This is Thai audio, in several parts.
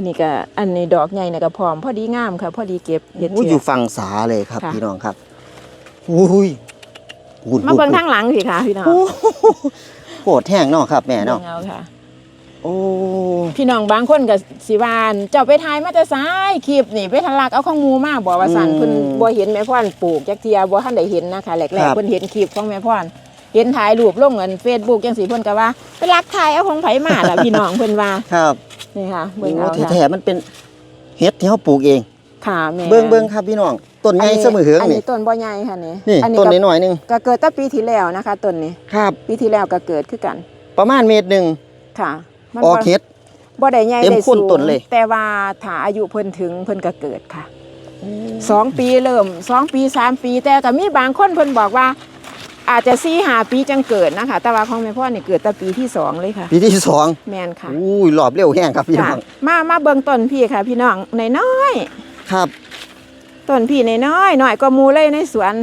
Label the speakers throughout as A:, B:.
A: อันนี้ก็อันนี้ดอกใหญ่นะก็พร้อมพอดีงามค่ะ พอดีเก็บเห็ด
B: โอ้ย
A: เชื
B: อยู่
A: อก
B: ฝั่งสาเลยครับ
A: ค่ะ
B: พี่น้องครับอุ้ยหุ่น
A: มาเบิ่ง
B: หุ่น
A: ทางหลังสิค่ะพี่น้อง
B: โอ้โหโคตรแห้งเนาะครับแม่เนาะ
A: บิ่งเอาค่ะ
B: โอ้
A: พี่น้องบางคนก็สิวาอั่นเจ้าไปทายมาแต่ซ้ายคลิปนี่ไปทะลักเอาข้องหมูมาบอกว่าสั่นเพิ่นบ่เห็นแม่พ่อนปลูกจักเทียบ่ทันได้เห็นนะคะแรกๆเพิ่นเห็นคลิปของแม่พ่อนเห็นถ่ายรูปลงเงิน Facebook จังซี่เพิ่นก็ว่าไปลักถ่ายเอาของไผมาล่ะพี่น้องเพิ่นว่า
B: ครับ
A: นี่ค่ะ
B: โอ้
A: เบิ่งเอา
B: แท้
A: ค่ะ
B: ๆมันเป็นเฮ็ดที่เฮาปลูกเอง
A: ค่ะแม่
B: เบิ่งเบิ่งครับพี่น้องต้นใหญ่เสมอเหือง
A: อัน
B: นี่
A: นี้ต้นบ่ใหญ่ค่ะนี่
B: นี่
A: อั
B: ต้น
A: ก็
B: น้อยๆหนึง
A: ก็เกิดตั้งปีที่แล้วนะคะต้นนี้
B: ครับ
A: ปีที่แล้วก็เกิดคือกัน
B: ประมาณเมตรหนึง
A: ค่ะมัน
B: ออก
A: บ่
B: เฮ็ด
A: บ่ได้ใหญ่
B: เต็ม
A: ได้
B: โคน
A: สูง
B: ต้นเลย
A: แต่ว่าถ้าอายุเพิ่นถึงเพิ่นก็เกิดค่ะ สองปีเริ่มสองปีสามปีแต่ก็มีบางคนเพิ่นบอกว่า อาจจะสี่หาปีจังเกิดนะคะ แต่ว่าของแม่พ่อนี่เกิดแต่ปีที่สองเลยค่ะ
B: ปีที่สอง
A: แมนค่ะ
B: อุ้ยรอบเร็วแห้งครับพี่น้
A: ค่ะ
B: อง
A: มามาเบิ่งต้นพี่ค่ะ พี่น้องน้อย
B: ครับ
A: ๆต้นพี่น้อยๆน้อยก็มูเลยในสวน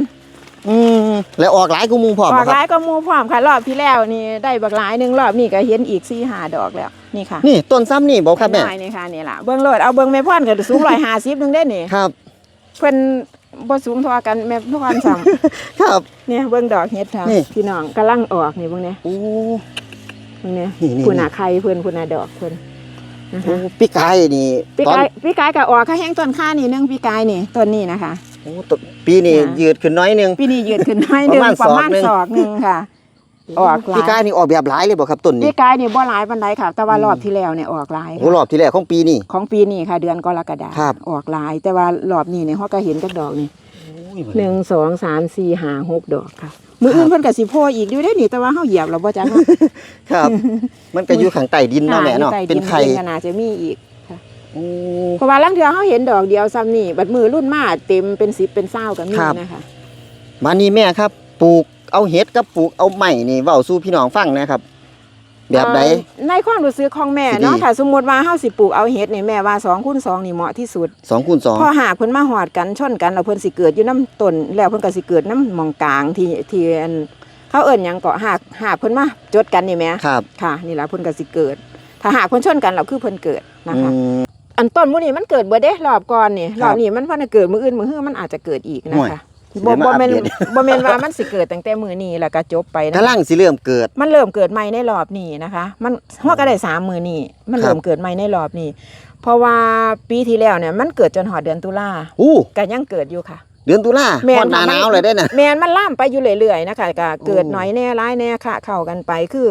B: อืมแล้วออกหลายกูมูพร้อม
A: อ
B: บ่
A: อก
B: ค
A: ห
B: รับ
A: ลายก็มูพร้อมค่ะรอบที่แล้วนี่ได้บักหลายหนึงรอบนี้ก็เห็นอีกสี่หาดอกแล้วนี่ค่ะ
B: นี่ต้นซ้ำนี่บ่ครับแม่
A: น้อยนี่ค่ะนี่ล่ะเบิ่งโลดเอาเบิ่งแม่พ่อนก็สูงร้อยห้าสิบนึงได้นี่
B: ครับ
A: เพิ่น บ่สูงเท่ากันแม่พ่อนซ้ำ
B: ครับ
A: เนี่ยเบิ่งดอกเฮ็ดค่ะ
B: นี่
A: พี่น้องกำลังออกนี่เบิ่งเนี่ย
B: โอ้
A: เบิ่งเนี่ย
B: นี่นี่
A: คุณน่ะไข่เพิ่นคุณน่ะดอกเพิ่นนะ
B: โอ้
A: คะ
B: ปีกายนี่
A: พี่
B: ตอน
A: กายพี่กายก็ออกค่ะแห้งต้นค่านี่หนึงพี่กายนี่ต้นนี้นะคะ
B: โอ้ต้นปีนี้
A: ค่ะ
B: ยืดขึ้นน้อยหนึง
A: ปีนี้ยืดขึ้นหน้อยหนึง
B: ประมาณ
A: ประมาณ
B: ศอกหนึ่ง
A: ศอกหนึงค่ะ ออกหลาย
B: ปีกายนี่ออกแบบหลายเลยบ่ครับต้นนี้
A: พี่กายนี่บ่หลายปานใดค่ะ แต่ว่า
B: อืม
A: รอบที่แล้วเนี่ยออกหลาย
B: โอ้รอบที่แรกของปีนี้
A: ของปีนี้ค่ะ เดือนกรกฎา
B: ครับ
A: ออกหลาย แต่ว่ารอบนี้เนี่ยเฮาก็เห็นจักดอกนี่หนึ่งสองสามสี่ห้าหกดอกค่ะ มื้ออื่นเพิ่นก็สิโพอีกอยู่ได้นี่แต่ว่าเฮาเหยียบแล้วบ่จักเนาะ
B: ครับ มันก็อยู่ข้างใต้ดินเนาะแม่เนาะ
A: ใต้ดิ
B: เป็นไข่
A: ก็น่าจะมีอีก
B: โอ้
A: เพราะว่าลางเทื่อเฮาเห็นดอกเดียวซ้ำนี่บัดมือรุ่นมาเต็มเป็น10เป็น20ก็มี
B: ครับ
A: นะคะ
B: มานี่แม่ครับ ปลูก เอาเห็ดกับปลูกเอาไม้นี่เว้าสู่พี่น้องฟังนะครับ แบบใด
A: เอ่อในความรู้สึกของแม่
B: สิดี
A: เนาะถ้าสมมุติว่าเฮาสิปลูกเอาเฮ็ดนี่แม่ว่า2คูณ2นี่เหมาะที่สุด
B: 2คูณ
A: พอหากเพิ่นมาหอดกันชนกันแล้วเพิ่นสิเกิดอยู่น้ำต้นแล้วเพิ่นก็สิเกิดน้ำหมองกลางที่ที่อันเขาเอิ้นหยังเกาะหากหากเพิ่นมาจดกันนี่แหม
B: 2ครับ
A: ค่ะ นี่ล่ะเพิ่นก็สิเกิด ถ้าหากเพิ่นชนกันแล้วคือเพิ่นเกิดนะ
B: อื
A: คะ
B: ม
A: อันต้นมื้อนี้มันเกิดเบิดเด้รอบก่อนนี่
B: ครั
A: ร
B: บ
A: อบนี้มันเพิ่นนะเกิดมื้ออื่นมื้อฮื้อมันอาจจะเกิดอีกนะ
B: ห่วย
A: คะ
B: สิ
A: บ่
B: ได้มา
A: บ่แม่น
B: อัปเดต
A: บ่แม่นว่ามันสิเกิดตั้งแต่มื้อนี้แล้วก็จบไปนะ
B: กำลังสิเริ่มเกิด
A: มันเริ่มเกิดใหม่ในรอบนี้นะคะ มันฮอดก็ได้สามมื้อนี้มัน
B: ครับ
A: เริ่มเกิดใหม่ในรอบนี้เพราะว่าปีที่แล้วเนี่ยมันเกิดจนหอดเดือนตุลา
B: อู้
A: ก็ยังเกิดอยู่ค่ะ
B: เดือนตุลา
A: แม่น
B: ฮอดหน้า
A: ค่ะ
B: หนาวเลยได้น่ะ
A: แมนมันล่ามไปอยู่เรื่อยๆนะคะก็เกิด
B: โอ้
A: หน่อยแน่ร้ายแน่ค่ะเข้ากันไปคือ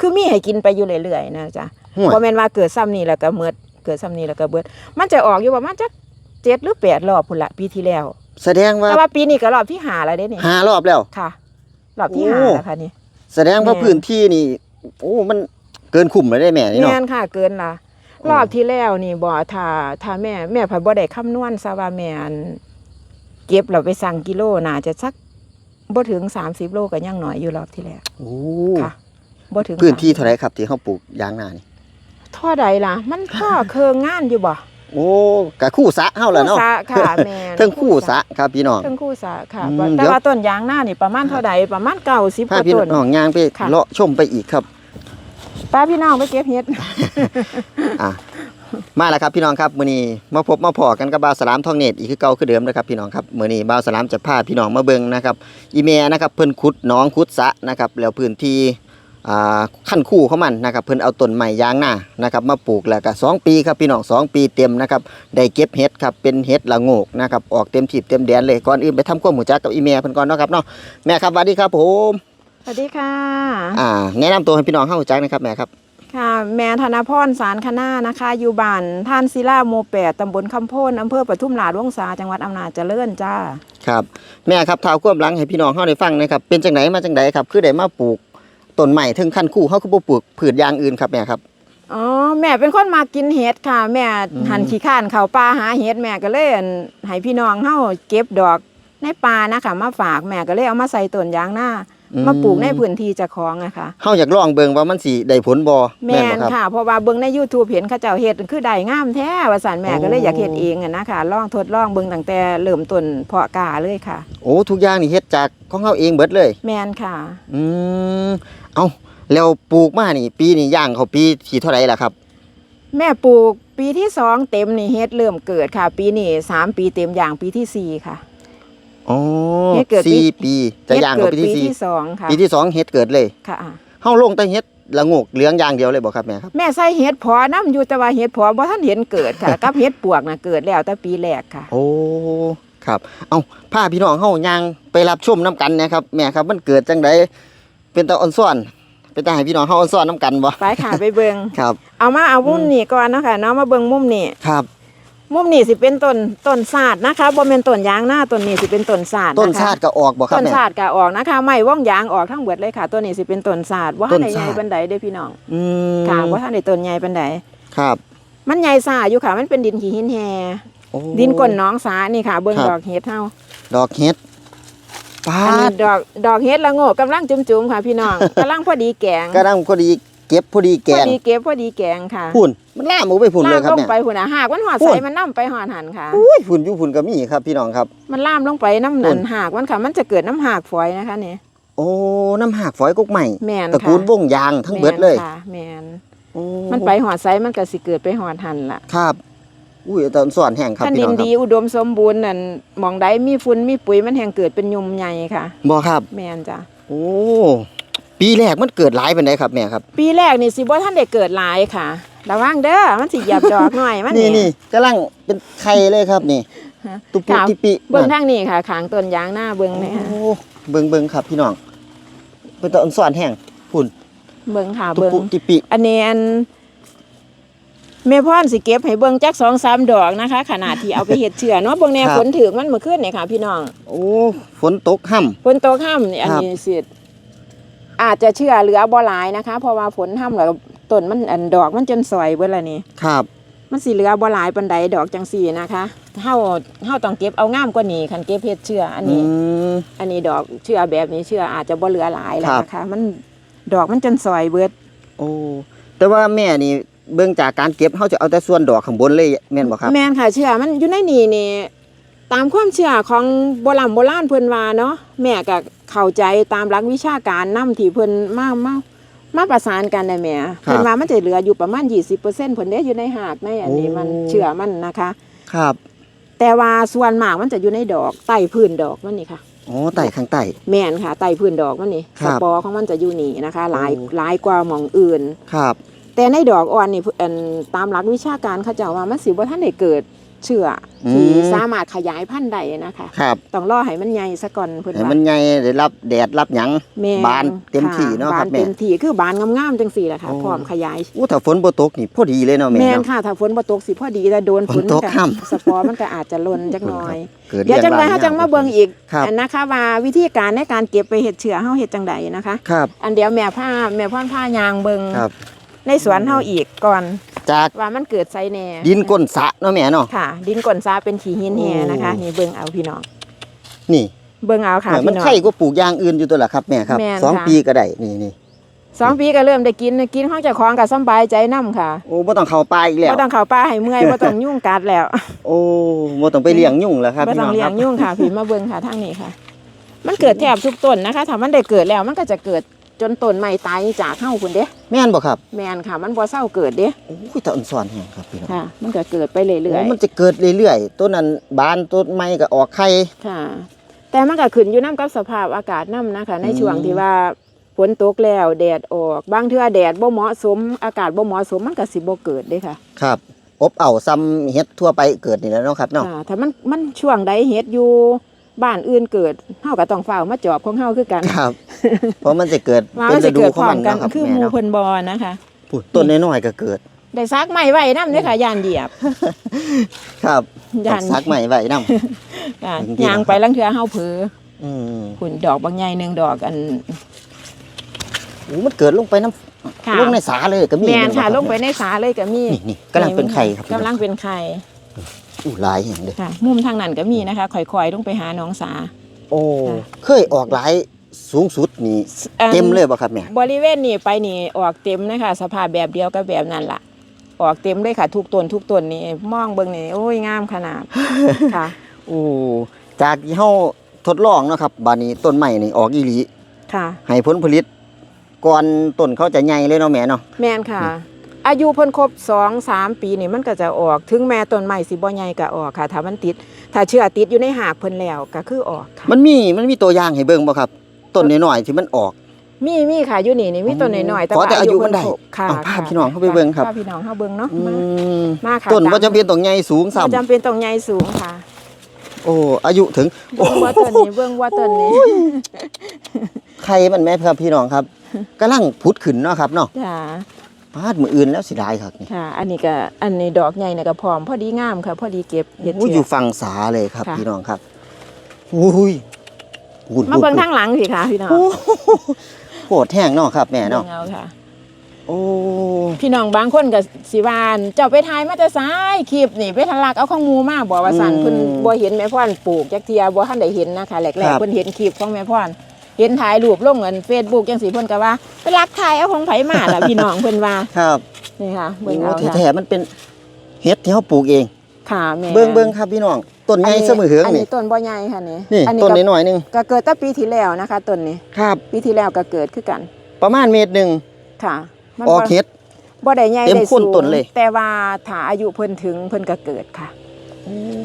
A: คือมีให้กินไปอยู่เรื่อยๆนะจ๊ะ
B: ห่วย
A: บ่แม่นว่าเกิดซ้ำนี่แล้วก็เมิดเกิดซ้ำนี่แล้วก็เบิด มันจะออกอยู่ประมาณจักเจ็ดหรือแปดรอบพุ่นละปีที่แล้ว
B: แสดงว่า
A: แต่ว่าปีนี้ก็รอบที่หาแล้วเด้นี่
B: ห้ารอบแล้ว
A: ค่ะ รอบที่
B: โอ้
A: หาแล้วค่ะนี่
B: แสดงว่า
A: แม่
B: พื้นที่นี่ โอ้มันเกินคุ้มเลยได้แม่นี่
A: แม่
B: เนาะ
A: นค่ะเกินละ
B: โอ้
A: รอบที่แล้วนี่บ่ถ้าถ้าแม่แม่พันบ่ได้คำนวณซะว่าแม่อันเก็บเราไปสั่งกิโลน่าจะสักบ่ถึง30โลก็ยังน้อยอยู่รอบที่แล้ว
B: โอ้
A: ค่ะบ่ถึง
B: พื้นที่
A: 30
B: เท่าไหรครับที่เขาปลูกยางนานี่
A: ท่อใดล่ะ มันท่อเคืองงานอยู่บ่
B: โอ้กะคู่สะเฮาแหละเนาะ
A: สะค่ะแม่น
B: เทิงคู่สะครับพี่น้อง
A: เทิงคู่สะค่ะ
B: อืม
A: แต่
B: เดี๋ยว
A: ว่าต้นยางหน้านี่ประมาณเท่าใดประมาณเก้าสิบก
B: พา
A: ว่า
B: พี่
A: ต้น
B: น้องย่างไป
A: ค่ะ
B: เลาะชมไปอีกครับ
A: ป้าพี่น้องไปเก็บเห็ด
B: อะมาแล้วครับพี่น้องครับมื้อนี้มาพบมาพอกันกับบ่าวสลามทองเนตรอีกคือเก่าคือเดิมนะครับพี่น้องครับมื้อนี้บ่าวสลามจะพาพี่น้องมาเบิ่งนะครับอีเมนะครับเพิ่นขุดหนองขุดสระนะครับแล้วพื้นที่อ่า ขั้นคู่ของมันนะครับเพิ่นเอาต้นไม้ยางนานะครับมาปลูกแล้วก็สองปีครับพี่น้องสองปีเต็มนะครับได้เก็บเห็ดครับเป็นเห็ดละโงกนะครับออกเต็มที่เต็มแดนเลยก่อนอื่นไปทำความรู้จักกับอีเมเพิ่นก่อนเนาะครับเนาะแม่ครับสวัสดีครับผม
A: สวัสดีค่ะ
B: อ่าแนะนำตัวให้พี่น้องเข้ารู้จักนะครับแม่ครับ
A: ค่ะ แม่ธนพรสารคณานะคะ อยู่บ้านท่านศิลาโมแปดตำบลคำโพนอำเภอปทุมราชวงศาจังหวัดอำนาจเจริญจ้า
B: ครับแม่ครับท้าวความหลังให้พี่น้องเข้าได้ฟังหนะครับเป็นจังไหนมาจังไดครับคือได้มาปลูก ต้นใหม่ถึงขั้นคู่เฮาคือบ่ปลูกพืชอย่างอื่นครับแม่ครับ
A: อ๋อแม่เป็นคนมากินเห็ดค่ะ แม่
B: อืม
A: หันขี้ข้านเข้าป่าหาเห็ดแม่ก็เลยอั่นให้พี่น้องเฮาเก็บดอกในป่านะคะมาฝากแม่ก็เลยเอามาใส่ต้นยางหน้ามาปลูกในพื้นที่เจ้าของอะค่ะ
B: เฮาอยากลองเบิ่งว่ามันสิได้ผลบ่
A: แม่
B: น
A: น
B: บ่ครับ
A: ค่ะเพราะว่าเบิ่งใน YouTube เห็นเขาเจ้าเฮ็ดคือได้งามแท้ว่าซั่นแม่ก็เลย
B: โอ้
A: อยากเฮ็ดเองอะนะคะลองทดลองเบิ่งตั้งแต่เริ่มต้นเพาะกล้าเลยค่ะ
B: โอ้ทุกอย่างนี่เฮ็ดจากของเฮาเองเบิดเลย
A: แม่นค่ะ
B: อืม เอาแล้วปลูกมานี่ ปีนี้ย่างเขาปีที่เท่าไหร่ล่ะครับ
A: แม่ปลูกปปีที่สองเต็มนี่เฮ็ดเริ่มเกิดค่ะ ปีนี้สามปีเต็มอย่างปีที่สี่ค่ะ
B: อ๋อ
A: เฮ็ดเกิดปี
B: สี่ปี จะย่าง
A: เฮ็
B: กับ
A: ด
B: ปี
A: เกิด
B: ที่สี่
A: สองค่ะ
B: ปีที่สองเฮ็ดเกิดเลย
A: ค่ะ
B: เฮาลงแต่เฮ็ดละโงกเหลืองอย่างเดียวเลยบ่ครับแม่ครับ
A: แม่ใส่เฮ็ดพอน้ำอยู่แต่ว่าเฮ็ดพอบ่ทันเห็นเกิดค่ะ กับเฮ็ดปวกน่ะเกิดแล้วแต่ปีแรกค่ะ
B: โอ้ครับ เอาพาพี่น้องเฮาย่างไปรับชมน้กันนะครับ แม่ครับมันเกิดจังได เป็นตาอ่อนซ้อนเป็นตาให้พี่น้องเฮาอ่อนซ้อนน้กันบ่
A: ไปค่ะไปเบิง
B: ครับ
A: เอามาเอามุมนี้ก่อนเนาะคะเนาะมาเบิงมุมนี้
B: ครับ
A: มุมนี้สิเป็นต้นต้นศาสตร์นะคะบ่แม่นต้นยางหน้าต้นนี้สิเป็นต้นศาสตร์
B: ต้น
A: นะคะ
B: ชาติก็ออกบ่ครับ
A: ต้น
B: แม่
A: ศาสตร์ก็ออกนะคะไม้ว่องยางออกทั้งเบิดเลยค่ะตัวนี้สิเป็นต้นศาสตร์ว่า
B: ต้
A: ทัน
B: น
A: ได้ใหญ่
B: ศาสตร์
A: ปานใดเด้อพี่น้อง
B: อืม
A: ค่ะว่าทันได้ต้นใหญ่ปานใด
B: ครับ
A: มันใหญ่ซ่าอยู่ค่ะ มันเป็นดินขี้หินแฮ
B: โอ้
A: ดินก้นหน้องสานี่ค่ะ เบิ่ง
B: ครับ
A: ดอกเฮ็ดเฮา
B: ดอกเฮ็ด ปา
A: อันนี้
B: ด
A: ดอกดอกเฮ็ดละโงกกำลังจุ่มๆค่ะพี่น้อง กำลังพอดีแกง
B: กระดังพอดีเก็บพอดีแก
A: พองดีเก็บพอดีแกงค่ะ
B: พุ่นมันล่ามออกไปพุ่นเลย
A: ล่าม
B: ครับ
A: ลง
B: แม่
A: ไปหุ่นอะหากมันหอด
B: พุ่
A: ใส่
B: น
A: มันนํไปหอดหันค่ะ
B: อุ้ยพุ่นอยู่พุ่นก็มีครับพี่น้องครับ
A: มันล่ามลงไปน้ำ
B: พุ่
A: นั
B: น
A: นหากมันค่ะ มันจะเกิดน้ำหากฝอยนะคะนี่
B: โอ้น้ำหากฝอยกกใหม่
A: แมน
B: ตระ
A: ค่ะ
B: กูลวงยางทั้งเบิดเลย
A: แม่นค่ะแมน
B: โอ้
A: มันไปหอดไซมันก็สิเกิดไปหอดหันล่ะ
B: ครับ อุ้ยตอนสอนแห่งครับ
A: ขั้น
B: พี่
A: ดิ
B: น้
A: น
B: องครั
A: ดี
B: บ
A: อุดมสมบูรณ์นั่นหมองใดมีฝุ่นมีปุ๋ยมันแห่งเกิดเป็นยุมใหญ่ค่ะ
B: บ่ครับ
A: แมนจ้ะ
B: โอ้ปีแรกมันเกิดหลายเป็นไดครับแม่ครับ
A: ปีแรกนี่สิบ่ท่านได้เกิดหลายค่ะ ระวังเด้อมันสิเหยียบดอกหน่อยมัน
B: นี่นี่กำลังเป็นไข่เลยครับนี่
A: ฮะ
B: ตุปุ
A: ค่ะ
B: ติปิ
A: เบิ่ง
B: นั่น
A: ทางนี้ค่ะขางต้นยางหน้าเบิ่งนี่ค่ะ
B: โอ้เบิ่งเบิ่งครับพี่น้องเป็นตอนสอนแห่งพุ่น
A: เบิ่งค่ะ
B: ตุ
A: เบิ่ง
B: ปุติปิ
A: อันนี้อัน แม่พ่อนสิเก็บให้เบิ่งจักสองสามดอกนะคะ ขนาดที่เอาไปเฮ็ดเชื่อเนาะเบิ่งแนวฝนถึกมันเมื่อคืนนี่ค่ะ พี่น้อง
B: โอ้ฝนตกห่ำ
A: ฝนตกค่ำนี่อัน
B: ครับ
A: นี้สิอาจจะเชื่อเหลือบ่หลายนะคะ เพราะว่าฝนค่ำแล้วต้นมันอันดอกมันจนสอยเบิดละนี่
B: ครับ
A: มันสิเหลือบ่หลายปานใดดอกจังซี่นะคะเฮาเฮาต้องเก็บเอางามกว่านี้คันเก็บเฮ็ดเชื่ออันนี้
B: อืม
A: อันนี้ดอกเชื่อแบบนี้เชื่ออาจจะบ่เหลือหลายแล้ว
B: ครับ
A: นะคะ มันดอกมันจนสอยเบิด
B: โอ้แต่ว่าแม่นี่ เบิ่งจากการเก็บเขาจะเอาแต่ส่วนดอกข้างบนเลยแม่นบ่ครับ
A: แม่นค่ะเชื่อมันอยู่ในนี่นี่ตามความเชื่อของโบราณโบราณเพิ่นว่าเนาะแม่ก็เข้าใจตามหลักวิชาการนํที่เพิ่นมามามาประสานกันได้แม่เพิ่นว่ามันจะเหลืออยู่ประมาณ 20%เพิ่นเด้อยู่ในหากในอันนี้มันเชื่อมันนะคะ
B: ครับ
A: แต่ว่าส่วนมากมันจะอยู่ในดอกใต้พื้นดอกมันนี่ค่ะ
B: อ๋อไต่ข้างใต้
A: แม่นค่ะใต้พื้นดอกมันนี่
B: ครั
A: ส
B: บ
A: ปอร์ของมันจะอยู่นี่นะคะ หลาย
B: โอ้
A: หลายกว่าหม่องอื่น
B: ครับ
A: แต่ในดอกอ่อนนี่อันตามหลักวิชาการเขาเจ้าว่ามันสิบ่ทันได้เกิดเชื้ออ
B: ม
A: ที่สามารถขยายพันธุ์ได้นะคะ
B: ครับ
A: ต้องรอให้มันใหญ่ซะก่อนเพิ่น
B: ให้
A: ว่า
B: มันใหญ่ได้รับแดดรับหยัง
A: แม่
B: บานเต็มที่เนาะครับ
A: บาน
B: แม่
A: เต็มที่คือบานงามๆจังซี่แหละค่ะ
B: โอ้
A: พร้อมขยาย
B: อู้ถ้าฝนบ่ตกนี่พอดีเลยเนาะแม่
A: แม่น
B: เนาะ
A: ค่ะถ้าฝนบ่ตกสิพอดีแต่โดน
B: ฝ
A: ฝ
B: น
A: น
B: ตก
A: ก็
B: ค่ำ
A: สปอร์มันก็อาจจะหล่นจักหน่อย
B: เกิด
A: เดี๋ยวจังได๋
B: รื่
A: เฮา
B: บ้
A: จังมาเบิ่งอีก
B: ครับ
A: อันนะคะว่าวิธีการในการเก็บไปเฮ็ดเชื้อเฮาเฮ็ดจังไดนะคะ
B: ครับ
A: อันเดียวแม่ผ้าแม่พ่อนผ้ายางเบิ่ง
B: ครับ
A: ในสวนเฮาอีกก่อน
B: จาก
A: ว่ามันเกิดไสแหน่
B: ดินก้นสระเนาะแม่เนาะ
A: ค่ะ ดินก่นซาเป็นขี้หินแห
B: โอ้
A: นะคะนี่เบิ่งเอาพี่น้อง
B: นี่
A: เบิ่งเอาค่ะ
B: เออมัน
A: พี่น้อง
B: ไข่ก็ปลูกอย่างอื่นอยู่ตัวละครับแม่ครับ
A: แม่น
B: สอง
A: ค่ะ
B: ปีก็ได้นี่นี่
A: สองปีก็เริ่มได้กินกินของเจ้าของก็สำบายใจนํค่ะ
B: โอ้บ่ต้องเข้าป่าอีกแล้ว
A: บ่ต้องเข้าป่าให้เมื่อยบ่ต้องยุ่งกัดแล้ว
B: โอ้บ่ต้องไปเลี้ยงยุ่งแล้วครับ
A: บ่
B: พี่
A: ต้
B: น้
A: อ
B: องง
A: เลี้
B: ค
A: ย
B: รั
A: ง
B: บ
A: ยุ่งค่ะพี่มาเบิ่งค่ะทางนี้ค่ะ มันเกิดแทบทุกต้นนะคะถ้ามันได้เกิดแล้วมันก็จะเกิด จนต้นใหม่ตายจากเฮาพุ่นเด้
B: แม่นบ่ครับ
A: แม่นค่ะ มันบ่เศร้าเกิดเด้
B: โอ้ยตาอ่อนสอนแห้งครับพี่น้อง
A: ค่ะ มันก็เกิดไปเรื่
B: โอ้
A: อย
B: มันจะเกิดเรื่อยๆต้นนั้นบานต้นไม้ก็ออกไข่
A: ๆค่ะ แต่มันก็ขึ้นอยู่นํกับสภาพอากาศนํนะคะ ใน
B: อืม
A: ช่วงที่ว่าฝนตกแล้วแดดออกบางเทื่อแดดบ่เหมาะสม อากาศบ่เหมาะสมมันก็สิบ่เกิดเด้ค่ะ
B: ครับอบเอาซ้ำเฮ็ดทั่วไปเกิดนี่แหล้วเนาะครับเนาะ
A: ค่ะถ้ามันมันช่วงใดเฮ็ดอยู่ บ้านอื่นเกิดเฮาก็ต้องเฝ้ามาจอบของเฮาคือกัน
B: ครับ เพราะมันจะเกิด
A: ว่า
B: เป็
A: มันน
B: ฤ
A: สิ
B: ดู
A: เกิด
B: ของ
A: พร้อ
B: มั
A: ม
B: น
A: กัน
B: เนาะครับ
A: คือห
B: แม่
A: มู่
B: เนาะ
A: เพิ่นบ่นะคะ
B: พูดต้นน้อยๆก็เกิด
A: ได้ซักไม้ไว้นำเด้อค่ะย่านเหยียบ
B: ครับ
A: ย่าน
B: ซักใหม่ไว้นำ
A: ค่ะ
B: จริงๆ
A: ย่างไปลังเทื่อเฮาเผลอ
B: อืม
A: ขุนดอกบางใหญ่หนึงดอกอัน
B: โอ้มันเกิดลงไปน้
A: ค่ะำ
B: ลงในสาเลยก็มี
A: แม่นค่ะ
B: เห็
A: ล
B: บ่
A: งไปในสาเลยก็มี
B: นี่นี่กำลังเป็นไข่ครับพี่
A: กำลั
B: น้อง
A: งเป็นไข่
B: อู้หลายแห่งเลย
A: ค่ะ มุมทางนั้นก็มีนะคะค่อยๆลงไปหาน้องสา
B: โอ้
A: ค่ะ
B: เคยออกหลายสูงสุดนี่
A: อัน
B: เต็มเลยบ่ครับแม่
A: บริเวณนี้ไปนี่ออกเต็มนะคะ สภาพแบบเดียวกับแบบนั้นล่ะ ออกเต็มเลยค่ะ ทุกต้นทุกต้นนี่มองเบิ่งนี่โอ้ยงามขนาด ค่ะ
B: โอ้จากที่เฮาทดลองเนาะครับบาดนี้ต้นใหม่นี่ออกอีหลี
A: ค่ะ
B: ให้ผลผลิตก่อนต้นเขาจะใหญ่เลยเนาะแม่เนาะ
A: แม่นค่ะ อายุเพิ่นครบสองสามปีนี่มันก็จะออกถึงแม้ต้นไม้สิบ่ใหญ่ก็ออกค่ะ ถ้ามันติด ถ้าเชื้อติดอยู่ในหากเพิ่นแล้วก็คือออกค่ะ
B: มันมีมันมีตัวอย่างให้เบิ่งบ่ครับต้นน้อยๆที่มันออก
A: มีมีค่ะอยู่นี่นี่มีต้นน้อยๆ
B: ขอแต่อายุมันได้
A: เพิ่ครบค่ะ
B: เอาพา
A: ค่ะ
B: พี่น้องเข้าไปเบิ่งครับ
A: พาพี่น้องเข้าเบิ่งเนาะ
B: อืม
A: มาค่ะ
B: ต้นบ่จำเป็นต้องใหญ่สูง
A: บ่
B: ซ้ำ
A: จำเป็นต้องใหญ่สูงค่ะ
B: โอ้อายุถึงโอ้
A: เบิ่งว่าต้นนี้เบิ่งว่าต้นนี้
B: ใครมันแม่ครับพี่น้องครับกำลังพุดขึ้นเนาะครับเนาะ
A: จ้า
B: พาดมืออื่นแล้วสิได้ครับนี่
A: ค่ะ อันนี้ก็อันนี้ดอกใหญ่น่ะก็พร้อมพอดีงามค่ะ พอดีเก็บเฮ็ด
B: โอ้ย
A: เชื
B: อยู่
A: อก
B: ฝั่งสาเลยครับ
A: ค่ะ
B: พี่น้องครับอุ้ยหุ่น
A: มาเบิ่ง
B: หุ่น
A: ทางหลังสิค่ะพี่น้อง
B: โอ้โหดแห้งเนาะครับแม่เนาะ
A: เบิ่งเอาค่ะ
B: โอ้
A: พี่น้องบางคนก็สิว่าอั่นเจ้าไปถ่ายมาแต่ซ้ายคลิปนี่ไปทะลักเอาของหมูมาบ่ว่าสั่นเพิ่นบ่เห็นแม่พ่อนปลูกจักเทียบ่ทันได้เห็นนะคะแรกๆเพิ่นเห็นคลิปของแม่พ่อน เห็นถ่ายรูปลงเงิน Facebook จังซี่เพิ่นก็ว่าไปลักถ่ายเอาของไผมาล่ะพี่น้องเพิ่นว่า
B: ครับ
A: นี่ค่ะ
B: โอ้
A: เบิ่งเอาค่ะ
B: แท้ๆมันเป็นเห็ดที่เขาปลูกเอง
A: ค่ะแม่
B: เบิ่งเบิ่งครับพี่น้องต้นใหญ่เสมอเหือง
A: อัน
B: นี่
A: นี้ต้นบ่ใหญ่ค่ะนี่
B: นี่
A: อั
B: ต้น
A: ก็
B: น้อยๆหนึง
A: ก็เกิดตั้งปีที่แล้วนะคะต้นนี้
B: ครับ
A: ปีที่แล้วก็เกิดคือกัน
B: ประมาณเมตรหนึ่ง
A: ค่ะมัน
B: ออก
A: บ่
B: เห็ด
A: บ่ได้ใหญ่
B: เต็ม
A: ได้
B: โคน
A: สูง
B: ต้นเลย
A: แต่ว่าถ้าอายุเพิ่นถึงเพิ่นก็เกิดค่ะ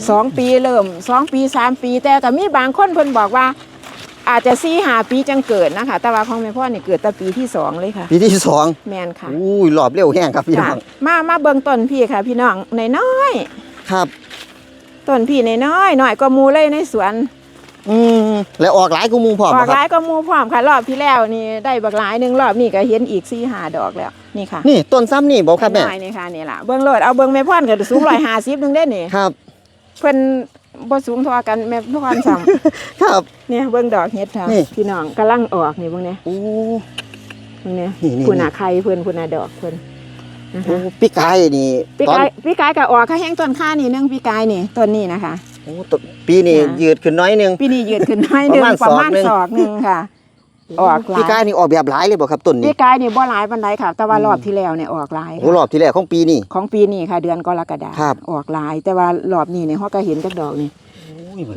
A: สองปีเริ่มสองปีสามปีแต่ก็มีบางคนเพิ่นบอกว่า อาจจะสี่หาปีจังเกิดนะคะ แต่ว่าของแม่พ่อนี่เกิดแต่ปีที่สองเลยค่ะ
B: ปีที่สอง
A: แมนค่ะ
B: อุ้ยหลอบเร็วแห้งครับพี่น้
A: ค่ะ
B: อง
A: มามาเบิ่งต้นพี่ค่ะ พี่น้องน้อย
B: ครับ
A: ๆต้นพี่น้อยๆหน่อยก็หมูเลยในสวน
B: อืมแล้วออกหลายกูมูพร้อม
A: อ
B: บ่
A: อก
B: ค
A: ห
B: รั
A: ลา
B: บ
A: ยก็หมูพร้อมค่ะ รอบที่แล้วนี่ได้บักหลายหนึ่งรอบนี่ก็เห็นอีกสี่หาดอกแล้วนี่ค่ะ
B: นี่ต้นซ้ำนี่บอกครับแม่
A: น้อยๆนี่ค่ะนี่ล่ะเบิ่งโลดเอาเบิ่งแม่พ่อนก็สูงร้อยห้าสิบนึงได้นี่
B: ครับ
A: เพิ่น บ่สูงเท่ากันแม่พ่อนซ้ำ
B: ครับ
A: เนี่ยเบิ่งดอกเฮ็ดค่ะ
B: นี่
A: พี่น้องกำลังออกนี่เบิ่งเนี่ย
B: โอ้
A: เบิ่งเนี่ย
B: นี่นี่
A: พุ่นน่ะไข่เพิ่นพุ่นน่ะดอกเพิ่นนะ
B: โอ้
A: คะ
B: พี่กายนี่
A: พี่
B: ตอน
A: กายพี่กายก็ออกค่ะแห้งต้นข้านี่หนึงพี่กายนี่ต้นนี้นะคะ
B: โอ้ต้นปีนี้
A: ค่ะ
B: ยืดขึ้นน้อยหนึง
A: ปีนี้ยืดขึ้นหน้อยหนึง
B: ประมาณ
A: ประมาณ
B: ศอกหนึ่ง
A: ศอกหนึงค่ะ ออกหลาย
B: พี่กายนี่ออกแบบหลายเลยบ่ครับต้นนี้
A: พี่กายนี่บ่หลายปานใดค่ะ แต่ว่า
B: อืม
A: รอบที่แล้วเนี่ยออกหลาย
B: โอ้รอบที่แรกของปีนี่
A: ของปีนี้ค่ะ เดือนกรกฎา
B: ครับ
A: ออกหลาย แต่ว่ารอบนี้เนี่ยเฮาก็เห็นจักดอกนี่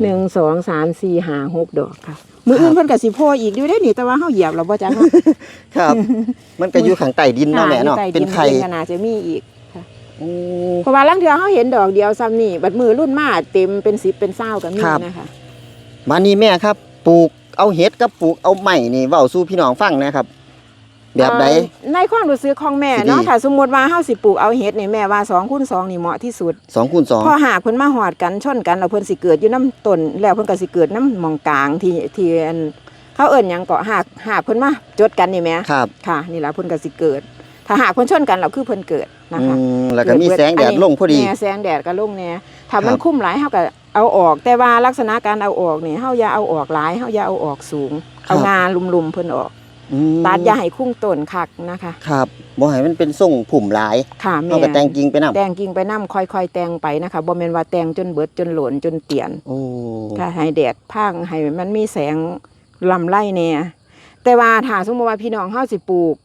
A: หนึ่งสองสามสี่ห้าหกดอกค่ะ มืออื่นเพิ่นก็สิโพอีกอยู่ได้นี่แต่ว่าเฮาเหยียบแล้วบ่จักเนาะ
B: ครับ มันก็อยู่ข้างใต้ดินเนาะแม่เนาะ
A: ใต้
B: เป็นไข่
A: ขนาดจะมีอีก
B: โอ้
A: เพราะว่าลางเทื่อเฮาเห็นดอกเดียวซ้ำนี่บัดมือรุ่นมาเต็มเป็น10เป็น20ก็มี
B: ครับ
A: นะคะ
B: มานี่แม่ครับ ปลูก เอาเห็ดกับปลูกเอาไม้นี่เว้าสู่พี่น้องฟังนะครับ แบบใด
A: เอ่อในความรู้สึกของแม่
B: สิดี
A: เนาะถ้าสมมุติว่าเฮาสิปลูกเอาเห็ดนี่แม่ว่า2คูณ2นี่เหมาะที่สุด
B: 2คูณ2
A: พอหากเพิ่นมาหอดกันชนกันแล้วเพิ่นสิเกิดอยู่น้ำต้นแล้วเพิ่นก็สิเกิดน้ำหมองกลางที่ที่อันเขาเอิ้นหยังเกาะหากหากเพิ่นมาจดกันนี่แหม
B: ครับ
A: ค่ะ นี่แหละเพิ่นก็สิเกิด ถ้าหากเพิ่นชนกันเราคือเพิ่นเกิดนะ
B: อื
A: คะ
B: มแล้วก็มีแสงแดดลงพอดี
A: แน่แสงแดดก็ลงแน่ถ้ามัน
B: ครับ
A: คุ้มหลายเฮาก็ เอาออกแต่ว่าลักษณะการเอาออกนี่เฮาอย่าเอาออกหลายเฮาอย่าเอาออกสูง เอางาลุมๆเพิ่นออก
B: อืม
A: ตัดอย่าให้คุ้งต้นคักนะคะ
B: ครับบ่ให้มันเป็นทรงผุ่มหลาย
A: ค่ะแม่
B: เอาก็แต่งกิ่งไปนำ
A: แต่งกิ่งไปนำค่อยๆแต่งไปนะคะบ่แม่นว่าแต่งจนเบิดจนหลนจนเตียน
B: โอ้
A: ค่ะให้แดดพางให้มันมีแสงลำไรแน่แต่ว่าถ้าสมมติว่าพี่น้องเฮาสิปลูก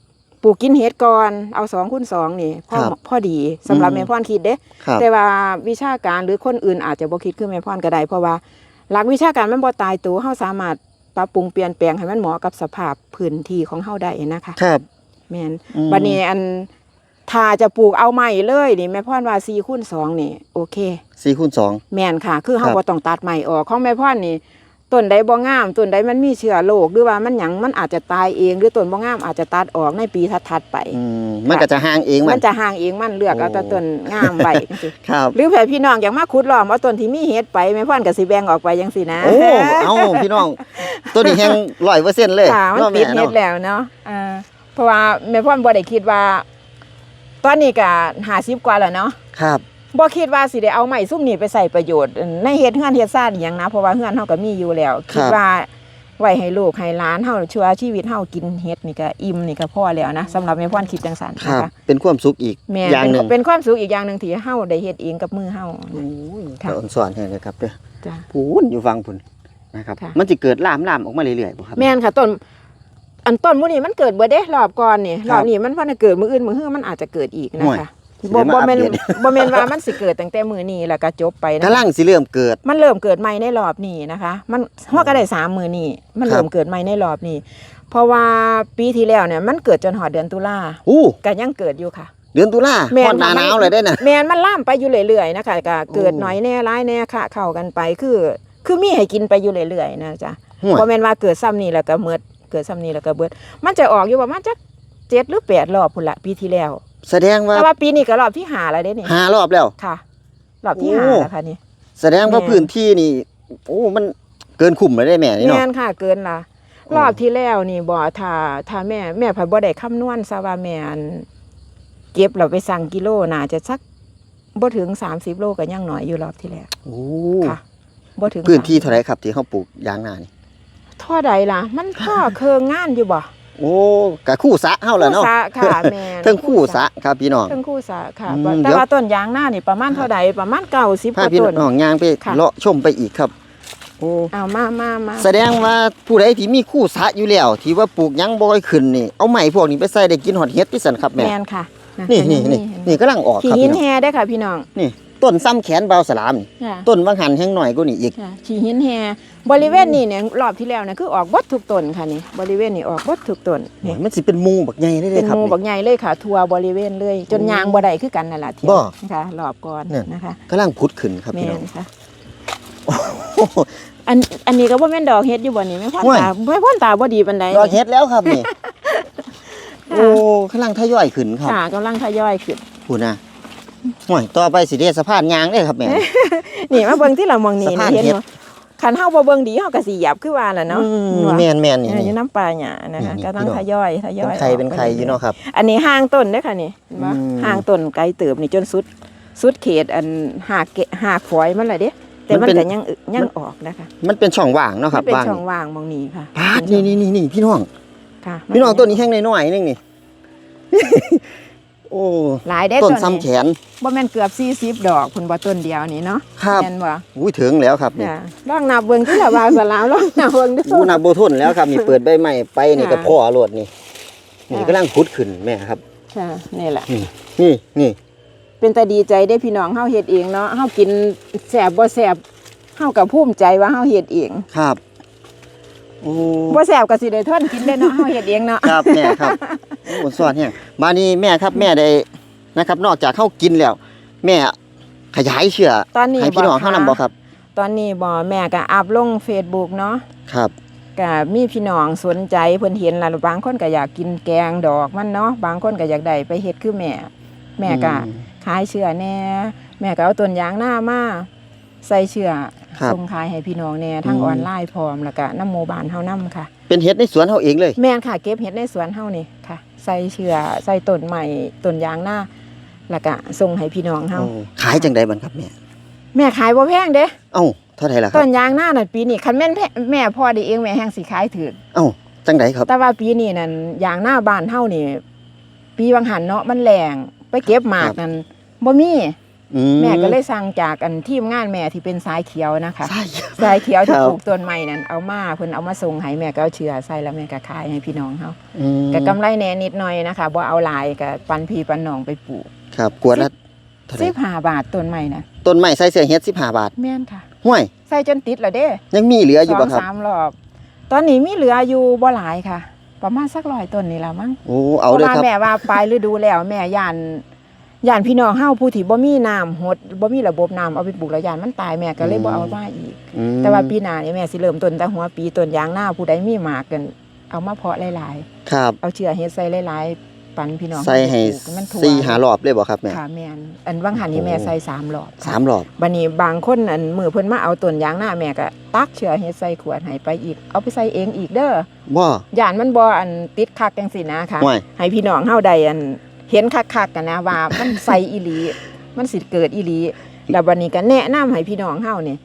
A: ปลูกกินเห็ดก่อนเอา2คูณ2นี่พอพอดีสำหรับแม่พ่อนคิดเด้
B: ครับ
A: แต่ว่าวิชาการหรือคนอื่นอาจจะบ่คิดคือแม่พ่อนก็ได้เพราะว่าหลักวิชาการมันบ่ตายตัวเฮาสามารถปรับปรุงเปลี่ยนแปลงให้มันเหมาะกับสภาพพื้นที่ของเฮาได้นะคะ
B: ครับ
A: แม่น
B: อืม
A: บัดนี้อันถ้าจะปลูกเอาใหม่เลยนี่แม่พ่อนว่า4คูณ2นี่ โอเค
B: 4คูณ2
A: แม่นค่ะ คือ
B: ค
A: เฮา
B: รับ
A: บ่ต้องตัดใหม่ออกของแม่พ่อนนี่ ต้นใดบ่งามต้นใดมันมีเชื้อโรคหรือว่ามันหยังมันอาจจะตายเองหรือต้นบ่งามอาจจะตัดออกในปีถัดๆไป
B: อืมมันก็จะห่างเองมั
A: มันนจะห่างเองมันเลือกเอาแต่
B: โอ้
A: ต้นงามไว้จังซี่
B: ครับ
A: หรือเผื่อพี่น้องอยากมาขุดล้อมเอาต้นที่มีเห็ดไปแม่พ่อนก็สิแบ่งออกไปจังซี่นะ
B: โอ้เอาพี่น้องตัวนี้แห้ง100%เลย
A: ค่ะมัน
B: เนาะ
A: ติ
B: แม่
A: ดเห็
B: เนาะ
A: ดแล้วเนาะอ่าเพราะว่าแม่พ่อนบ่ได้คิดว่า ตอนนี้ก็50กว่าแล้วเนาะ
B: ครับ
A: บ่คิดว่าสิได้เอาไม้ซุ่มนี้ไปใส่ประโยชน์ในเฮ็ดเฮือนเฮ็ดซ่านอหย่างนะเพราะว่าเฮือนเฮาก็มีอยู่แล้ว คิดว่าไว้ให้ลูกให้หลานเฮาชั่วชีวิตเฮากินเฮ็ดนี่ก็อิ่มนี่ก็พอแล้วนะสำหรับแม่พ่อนคิดจังซั่น
B: ครั
A: นะ
B: บ
A: คะ
B: เป็นความสุขอีก
A: แม่
B: อย่าง
A: เป็น
B: หนึ่ง
A: เป็นความสุขอีกอย่างหนึงที่เฮาได้เฮ็ดเองกับมือเฮา
B: โอ้ย
A: ค่ะ
B: เดี๋ยวสอนให้เลยครับเด้อ
A: จ้ะ
B: พูนอยู่ฟังพุ่นนะครับ
A: ค่ะ
B: มันจะเกิดลามลามออกมาเรื่อยๆบ่ครับ
A: แม่นค่ะต้นอันต้นมื้อนี้มันเกิดเบ่เด้รอบก่อนนี่
B: ครั
A: ร
B: บ
A: อบนี้มันพอจะเกิดมื้ออื่นมื้อฮื้อมันอาจจะเกิดอีกนะ
B: ห่วย
A: คะ
B: สิ
A: บ่
B: ได้มา
A: บ่แม่น
B: อัปเดต
A: บ่แม่นว่ามันสิเกิดตั้งแต่มื้อนี้แล้วก็จบไปนะ
B: กำลังสิเริ่มเกิด
A: มันเริ่มเกิดใหม่ในรอบนี้นะคะ มันฮอดก็ได้สามมื้อนี้มัน
B: ครับ
A: เริ่มเกิดใหม่ในรอบนี้ เพราะว่าปีที่แล้วเนี่ยมันเกิดจนหอดเดือนตุลา
B: อู้
A: ก็ยังเกิดอยู่ค่ะ
B: เดือนตุลา
A: แม่น
B: พอดหนา
A: ค่ะ
B: หนาวเลยได้น่ะ
A: แมนมันล่ามไปอยู่เรื่อยๆนะคะก็เกิด
B: โอ้
A: หน่อยแน่ร้ายแน่ค่ะเข้ากันไปคือ คือมีให้กินไปอยู่เรื่อยๆนะจ๊ะ
B: ห่วย
A: บ่แม่นว่าเกิดซ้ำนี่แล้วก็เมิดเกิดซ้ำนี่แล้วก็เบิด มันจะออกอยู่ประมาณจักเจ็ดหรือแปดรอบพุ่นละปีที่แล้ว
B: แสดงว่า
A: แต่ว่าปีนี้ก็รอบที่หาแล้วเด้นี่
B: หารอบแล้ว
A: ค่ะรอบที่
B: โอ้
A: หาแล้วค่ะนี่
B: แสดงว่า
A: แม่น
B: พื้นที่นี่ โอ้มันเกินคุ้มเลยได้แม่นี่
A: แม่
B: เนาะ
A: นค่ะ เกินละ
B: โอ้
A: รอบที่แล้วนี่บ่ถ้าถ้าแม่แม่พันบ่ได้คำนวณซะว่าแม่อันเก็บเราไปสั่งกิโลน่าจะสักบ่ถึง30โลก็ยังน้อยอยู่รอบที่แล้ว
B: โอ้
A: ค่ะบ่ถึง
B: พื้นที่
A: 30
B: เท่าไหรครับที่เขาปลูกยางนานี่
A: เท่าใดล่ะ มันพ่อ เคืองงานอยู่บ่
B: โอ้กะคู่สะเฮาแหละเนาะ
A: คู่สะค่ะแม่น
B: เทั้งคู่สะครับพี่น้อง
A: เทั้งคู่สะค่ะ
B: อืม
A: แต่
B: เดี๋ยว
A: ว่าต้นยางหน้านี่ประมาณเท่าใดประมาณ90ก
B: พา
A: ว่า
B: พี่
A: ต้น
B: น้องยางไป
A: ค่ะ
B: เลาะชมไปอีกครับ โอ้
A: เอามามามา
B: แสดงว่าผู้ใดที่มีคู่สะอยู่แล้วที่ว่าปลูกหยังบ่ค่อยขึ้นนี่เอาไม้พวกนี้ไปใส่ได้กินหอดเฮ็ดที่สันครับแม่
A: แม่นค่ะ
B: นี่นี่นี่นี่กำลังออก
A: ขี่
B: ครับ
A: หิ
B: พี่
A: น
B: น้อง
A: แฮได้อค่ะ พี่น้อง
B: นี่ ต้นซ้ำแขนเบาสลามนี่
A: ค่ะ
B: ต้นบางหันแห้งหน่อยกว่านี่อีก
A: ค่ะขี่หินแฮบริเวณนี้เนี่ยรอบที่แล้วเนี่ยคือออกบดทุกต้นค่ะนี่บริเวณนี้ออกบดทุกต้นนี่
B: มันสิเป็นหมูบักใหญ่ได้เล
A: เป็
B: ย
A: น
B: ครั
A: ห
B: บ
A: มู่บักใหญ่เลยค่ะ ทั่วบริเวณเลย จน
B: โอ้
A: ยางบ่ได้คือกันนั่นล่ะเที่ย
B: บ่
A: วค่ะรอบก่อน
B: เนี่ย
A: นะคะ
B: กำลังพุดขึ้นครับ
A: แม่
B: พี่น้อง
A: นค่ะ อันอันนี้ก็บ่แม่นดอกเฮ็ดอยู่บ่นี่ไม่พ่น
B: โอ้ย
A: ตาไม่พ่นตาบ่ดีปานใด
B: ดอกเฮ็ดแล้วครับนี่ โอ้กำลังทยอยขึ้นครับ
A: ค่ะกำลังทยอยขึ้น
B: พูดนะ ห่วยต่อไปสิเด้สะพานยางได้ครับแม่
A: นี่มาเบิ่งที่เรามองนี่
B: สะพาน
A: เห็น
B: เฮ็ด
A: บ่คันเฮาบ่เบิ่งดีเฮาก็สิหยับคือว่าล่ะเนาะ
B: อืม
A: ว่า
B: แม่นแม่นนี่
A: เอออ
B: นี่
A: ยู่น้ำปลาหยานะคะ
B: นี่
A: กำลัง
B: พี่น้อง
A: ทยอยทย
B: เป็
A: อนย
B: ใคร
A: ออก
B: เป็นใคร
A: ไป
B: อยู่เนาะครับ
A: อันนี้ห่างต้นเด้อค่ะนี่เห็นบ่
B: อืม
A: ห่างต้นไกลเติบนี่จนสุดสุดเขตอันหากเกะหากฝอยมันล่ะเด้แต่
B: มั
A: มันน
B: เป็น
A: ก็ยังอึยังออกนะคะ
B: มันเป็นช่องว่างเนาะค
A: มั
B: รับ
A: นเป็น
B: ว่าง
A: ช่องว่างมองนี้ค่ะ
B: พาดนี่นี่นี่นี่พี่น้อง
A: ค่ะ
B: พี่น้องต้นนี้แห้งน้อยๆนึงนี่ โอ้
A: หลายได้
B: ต้
A: ต้
B: น
A: น
B: ซ้ำแข
A: นี้
B: น
A: บ่แม่นเกือบ40ดอกพุ่นบ่ต้นเดียวนี่เนาะ
B: ครับ
A: แม่นบ่
B: อุ้ยถึงแล้วครับนี่
A: ค่ะลองนับเบิ่งที่ละว่าสลามลองนับเบิ่งดู
B: อู้นับโบทนแล้วครับนี่เปิดใบไม้ไปนี่
A: ค่ะ
B: ก็พ่อโลดนี่นี่
A: ค่ะ
B: กำลังพุดขึ้นแม่ครับ
A: ค่ะนี่แหละ
B: นี่นี่นี่
A: เป็นแต่ดีใจได้พี่น้องเฮาเฮ็ดเองเนาะเฮากินแซ่บบ่แซ่บเฮาก็ภูมิใจว่าเฮาเฮ็ดเอง
B: ครับ โอ้
A: บ่แซ่บก็สิได้ทนกินได้เนาะเฮาเฮ็ดเองเนาะ
B: ครับแม่ครับโอ้สอนเนี่ยมานี่แม่ครับแม่ได้นะครับ นอกจากเข้ากินแล้ว แม่ขยายเชื้อ
A: ตอนนี้
B: ให้พี่น้อง
A: คะ
B: เข้านำบ่ครับ
A: ตอนนี้บ่แม่ก็อัพลง Facebook เนาะ
B: ครับ
A: ก็มีพี่น้องสนใจเพิ่นเห็นแล้วบางคนก็อยากกินแกงดอกมันเนาะบางคนก็อยากได้ไปเฮ็ดคือแม่ แม่ก็
B: อืม
A: ขายเชื่อแน่แม่ก็เอาต้นยางหน้ามาใส่เชื่อ
B: ครับ
A: ส่งขายให้พี่น้องแน่ทั้ง
B: อืม
A: ออนไลน์พร้อมแล้วก็น้ำหมู่บ้านเฮานํค่ะ
B: เป็นเฮ็ดในสวนเฮาเองเลย
A: แม่นค่ะเก็บเห็ดในสวนเฮานี่ค่ะ ใส่เชื่อใส่ต้นใหม่ต้นยางหน้าแล้วก็ส่งให้พี่น้องเฮา
B: โอ้ขายจังไดบัดครับแม่
A: แม่ขายบ่แพงเด้
B: เอ้าเท่าไหร่ล่ะครั
A: ต้
B: บ
A: นยางหน้านั่นปีนี้คันแม่นแพแม่พ่อได้เองแม่แฮงสิขายถือ
B: เอ้าจังไดครับ
A: แต่ว่าปีนี้นั่นยางหน้าบ้านเฮานี่ ปีวังหันเนาะมันแรงไปเก็บหมากนั่นบ่มี
B: อื
A: แม่ก็เลยสั่งจากอันทีมงานแม่ที่เป็นสายเขียวนะคะ
B: ใช่
A: สายเขียวที่
B: ครับ
A: ปลูกต้นใหม่นั่นเอามาเพิ่นเอามาส่งให้แม่ก็เอาเชื้อใส่แล้วแม่ก็ขายให้พี่น้องเฮา
B: อืม
A: ก็กำไรแหน่นิดหน่อยนะคะบ่เอาหลายก็ปันพี่ปันน้องไปปลูก
B: ครับกวดละเท่าไหร่
A: 15บาทต้นใหม่นะ
B: ต้นไม้ใส่เสื้อเฮ็ด15 บาท
A: แม่นค่ะ
B: ห้วย
A: ใส่จนติดแล้วเด้
B: ยังมีเหลืออ
A: ส
B: ยู่
A: อ
B: บ่
A: ง
B: ครับ
A: สามรอบ ตอนนี้มีเหลืออยู่บ่หลายค่ะ ประมาณสักร้อยต้นนี่ละมั้ง
B: โอ้เอาเลย
A: พระ
B: ครับ
A: ว่แม่ว่าปลายฤดูแล้วแม่ย่าน ย่านพี่น้องเฮาผู้ที่บ่มีน้ำหดบ่มีระบบน้ำเอาไปปลูกแล้วย่านมันตายแม่ก็เลยบ่เอามาอีก
B: อืม
A: แต่ว่าปีหน้านี่แม่สิเริ่มต้นแต่หัวปีต้นยางหน้าผู้ใดมีหมากกัน เอามาเพาะหลาย
B: ครับ
A: ๆเอาเชื้อเฮ็ดใส่หลายๆปันพี่น้อง
B: ใส่ให้
A: ปลูกมันทั่ว
B: สี่หารอบเลยบ่ครับแม่
A: ค่ะแม่นอันว่างหันนี่แม่ใส่สามรอบค่ะ
B: สามรอบ
A: บัดนี้บางคนอันมือเพิ่นมาเอาต้นยางหน้าแม่ก็ตักเชื้อเฮ็ดใส่ขวดให้ไปอีก เอาไปใส่เองอีกเด้อ
B: บ่
A: ย่านมันบ่อันติดคักจังซี่นะค่ะ
B: ห่วย
A: ให้พี่น้องเฮาได้อัน เห็นคักๆกันนะว่ามันใส่อีหลี มันสิเกิดอีหลีแล้วบัดนี้ก็แนะนำให้พี่น้องเฮานี่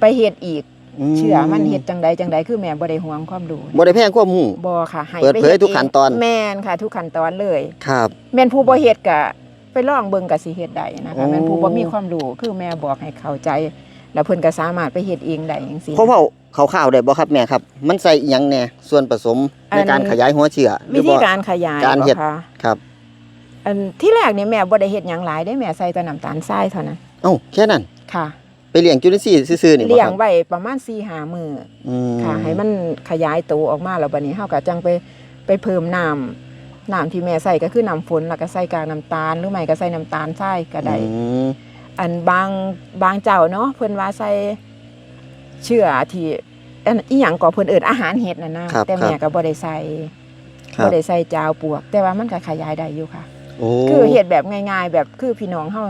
A: ไปเฮ็ดอีก
B: ม
A: เชื่อมันเฮ็ดจังใดจังใดคือแม่บ่ได้ห่วงความรู้
B: บ่ได้แพงความหู
A: บ่ค่ะให้
B: เปิดเผย
A: ฮ็
B: ทุกขั้นตอน
A: แม่นค่ะ ทุกขั้นตอนเลย
B: ครับ
A: แม่นผู้บ่เฮ็ดก็ไปลองเบิ่งก็สิเฮ็ดได้นะคะ
B: โอ้
A: แม่นผู้บ่มีความรู้คือแม่บอกให้เข้าใจ แล้วเพิ่นก็สามารถไปเฮ็ดเองได้จังซี่
B: เพราะว่าข่าวๆได้บ่ครับแม่ครับ มันใส่อิหยังแหน่ส่วนผสม
A: อัน
B: ในการขยายหัวเชื้อหรื
A: วิ
B: อ
A: ธี
B: บ่
A: การขยาย
B: การเฮ็ด
A: บ่คะ
B: ครับ
A: อันที่แรกนี่แม่บ่ได้เฮ็ดหยังหลายได้แม่ใส่แต่น้ำตาลทรายเท่านั้น
B: เอ้าแค่นั้น
A: ค่ะ
B: ไปเลี้ยงจุลินทรีย์ซื่อๆนี่บ่
A: เลี้ย
B: ค
A: ง
B: รับ
A: ไว้ประมาณ4-5มื้อ
B: อืม
A: ค่ะ ให้มันขยายตัวออกมาแล้วบัดนี้เฮาก็จังไปไปเพิ่มน้น้ำที่แม่ใส่ก็คือน้ำฝนแล้วก็ใส่กากน้ำตาลหรือไม่ก็ใส่น้ำตาลทรายก็ได้
B: อืม
A: อันบางบางเจ้าเนาะเพิ่นว่าใส่เชื่อที่อันอีหยังก็เพิ่นเอิ้นอาหารเห็ดน่ะนะครับแต่แม่
B: ครับ
A: ก็บ่ได้ใส่
B: ครับ
A: บ่ได้ใส่จาวปลวก แต่ว่ามันก็ขยายได้อยู่ค่ะ
B: โอ้
A: คือเฮ็ดแบบง่าย ๆ แบบคือพี่น้องเฮา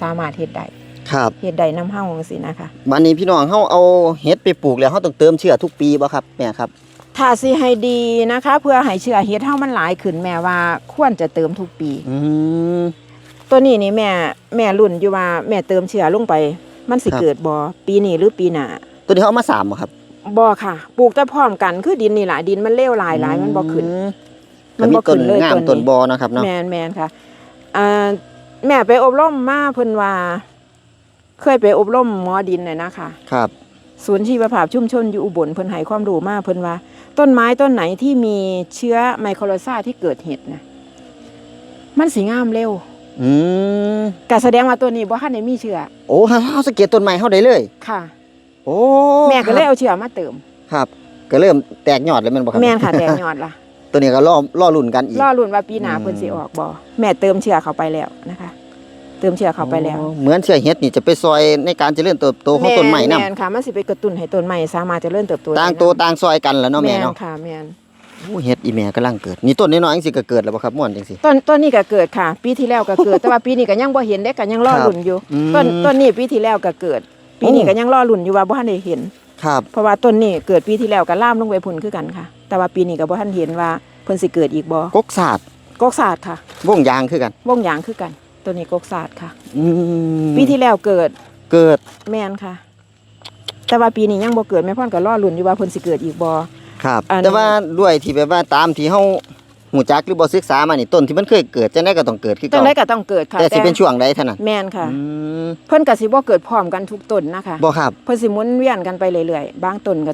A: สามารถเฮ็ดได้
B: ครับ
A: เฮ็ดได้นํเฮาจังซี่นะคะ
B: วันนี้พี่น้องเฮาเอาเห็ดไปปลูกแล้วเฮาต้องเติมเชื้อทุกปีบ่ครับแม่ครับ
A: ถ้าสิให้ดีนะคะ เพื่อให้เชื้อเฮ็ดเฮามันหลายขึ้นแม่ว่าควรจะเติมทุกปี
B: อืม
A: ตัวนี้นี่แม่แม่รุ่นอยู่ว่าแม่เติมเชื้อลงไป มันสิ
B: ครับ
A: เกิดบ่ปีนี้หรือปีหน้า
B: ตัวนี้เฮาเอามาสามบ่ครับ
A: บ่ค่ะ ปลูกแต่พร้อมกันคือดินนี่ล่ะดินมันเลวหลายหลายมันบ่ขึ้น
B: อื
A: มัน
B: ก็มี
A: บ่
B: ต้
A: ขึ้
B: น
A: นเลย
B: งาม
A: ต้นนี้
B: ต้นบอนะครับเนาะ
A: แมนแมนค่ะอ่าแม่ไปอบรมมาเพิ่นว่า เคยไปอบรมหมอดินน่ะนะคะ
B: ครับ
A: ศูนย์ชีวภาพชุมชนอยู่อุบลเพิ่นให้ความรู้มาเพิ่นว่า ต้นไม้ต้นไหนที่มีเชื้อไมโครโรซาที่เกิดเห็ดนะมันสิงามเร็ว
B: อืม
A: ก็แสดงว่าตัวนี้บ่ทันได้มีเชื้อ
B: โอ้เฮาเฮาสังเกตต้นไม้เฮาได้เลย
A: ค่ะ
B: โอ้
A: แม่ก็เลยเอาเชื้อมาเติม
B: ครับ ก็เริ่มแตกยอดแล้วแม่นบ่ครับ
A: แม่นค่ะแตกยอดล่ะ
B: ตัวนี้ก็ล่อล่อลุ่นกันอีก
A: รอรุ่นว่าปีหน้า
B: อืม
A: เพิ่นสิออกบ่แม่เติมเชื้อเข้าไปแล้วนะคะ เติมเชื้อเข้าไปแล้ว
B: โอ้เหมือนเชื้อเห็ดนี่จะไปซอยในการเจริญเติบโตของต้นไม้นํ
A: แม่นค่ะมันสิไปกระตุ้นให้ต้นไม้สามารถเจริญเติบโต
B: ต่าง
A: ได้
B: โตต่างซอยกันแหล้วเนาะแม่เนาะ
A: ค่ะแม่น
B: โอ้เห็ดอีแม่กำลังเกิดนี่ต้นน้อยๆจังสิก็เกิดแล้วบ่ครับม่วนจังสิ
A: ต้นต้นนี้ก็เกิดค่ะ ปีที่แล้วก็เกิด แต่ว่าปีนี้ก็ยังบ่เห็นเด้ก็ยังรอ
B: ครับ
A: ลุ่นอยู่
B: อืม
A: ต้นต้นนี้ปีที่แล้วก็เกิด ปีนี้
B: โอ้
A: ก็ยังรอลุ่นอยู่ว่าบ่ทันได้เห็น
B: ครับ
A: เพราะว่าต้นนี้เกิดปีที่แล้วก็ล่ามลงไปพุ่นคือกันค่ะ แต่ว่าปีนี้ก็บ่ทันเห็นว่าเพิ่นสิเกิดอีกบ่
B: กกศาสตร์
A: กกศาสตร์ค่ะ
B: วงยางคือกัน
A: วงยางคือกัน ตัวนี้กกศาสตร์ค่ะ
B: อืม
A: ปีที่แล้วเกิด
B: เกิด
A: แม่นค่ะ แต่ว่าปีนี้ยังบ่เกิดแม่พ่อนก็รอลุ่นอยู่ว่าเพิ่นสิเกิดอีกบ่
B: ครับ
A: อัน
B: แต่ว่าด้วยที่แบบว่าตามที่เฮา หูจักหรือบ่ศึกษามานี่ต้นที่มันเคยเกิดจังได๋ก็ต้องเกิดคือ
A: จั
B: เก่าง
A: ไดก็ต้องเกิดค่ะ
B: แต่สิเป็นช่วงใดเท่านั้น
A: แม่นค่ะ
B: อืม
A: เพิ่นก็สิบ่เกิดพร้อมกันทุกต้นนะคะ
B: บ่ครับ
A: เพิ่นสิหมุนเวียนกันไปเรื่อยๆ บางต้นก็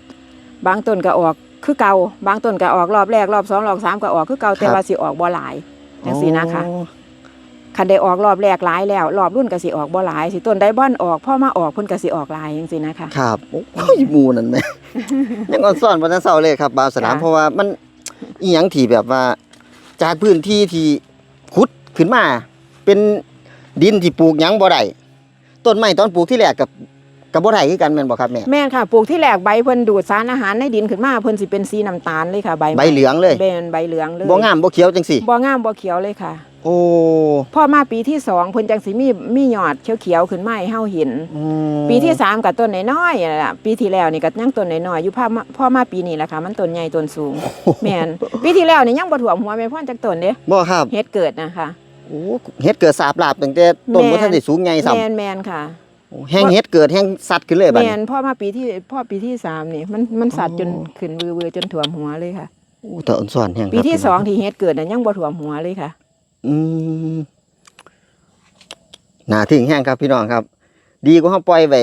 A: บางต้นก็ออกคือเก่า บางต้นก็ออกรอบแรกรอบสองรอบสามก็ออกคือเก่าแต่
B: ครับ
A: ว่าสิออกบ่หลายจังซี่นะคะ
B: อ๋อ
A: คันได้ออกรอบแรกหลายแล้ว รอบรุ่นก็สิออกบ่หลายสิต้นได้บ่อนออกพอมาออกเพิ่นก็สิออกหลายจังซี่นะคะ
B: ครับโอ้ยหมูนั่นแหม ยังอ่อนซ่อนบ่ทันเซาเลยครับบาวสนาม
A: ค่ะ
B: เพราะว่ามันอีหยังที่แบบว่า จากพื้นที่ที่ขุดขึ้นมา เป็นดินที่ปลูกหยังบ่ได้ต้นไม้ตอนปลูกที่แรกกับกับบ่ได้คือกันแม่นบ่ครับแม่
A: แม่นค่ะปลูกที่แรกใบเพิ่นดูดสารอาหารในดินขึ้นมาเพิ่นสิเป็นสีน้ำตาลเลยค่ะใบ
B: ใบเหลืองเลย
A: เป็นใบเหลืองเลย
B: บ่งามบ่เขียวจังสิ
A: บ่งามบ่เขียวเลยค่ะ
B: โอ้
A: พอมาปีที่สองเพิ่นจังสิมีมียอดเขียวๆขึ้นมาให้เฮาเห็น
B: อืม
A: ปีที่สามกับต้นน้อยๆนั่นล่ะปีที่แล้วนี่ก็ยังต้นน้อยๆอยู่พ่อมาพ่อมาปีนี้แหละค่ะมันต้นใหญ่ต้นสูงแม่นปีที่แล้วนี่ยังบ่ถ่วมหัวแม่พ่อนจักต้นเด้
B: บ่ครับ
A: เฮ็ดเกิดนะคะ
B: โอ้เฮ็ดเกิดสาบลาบตั้งแต่ต้น
A: แม่
B: บ่ทันได้สูงใหญ่ซ้ำ
A: แม่นแม่นค่ะ
B: แห้งเฮ็ดเกิดแห้งสัตว์ขึ้นเลยบัด
A: แม่
B: นี้
A: นพ่อมาปีที่พ่อปีที่สามนี่มันมันสัตว์จน
B: โอ้
A: ขึ้นวือๆจนถ่วมหัวเลยค่ะ
B: โอ้แต่อ่อนซ่อนแห้งครับ
A: ปีที่
B: พี่
A: ส
B: น้
A: องที่เฮ็ดเกิดน่ะยังบ่ถ่วมหัวเลยค่ะ
B: อืมน่าถึงแห้งครับพี่น้องครับ ดีกว่าเฮาปล่อยไว้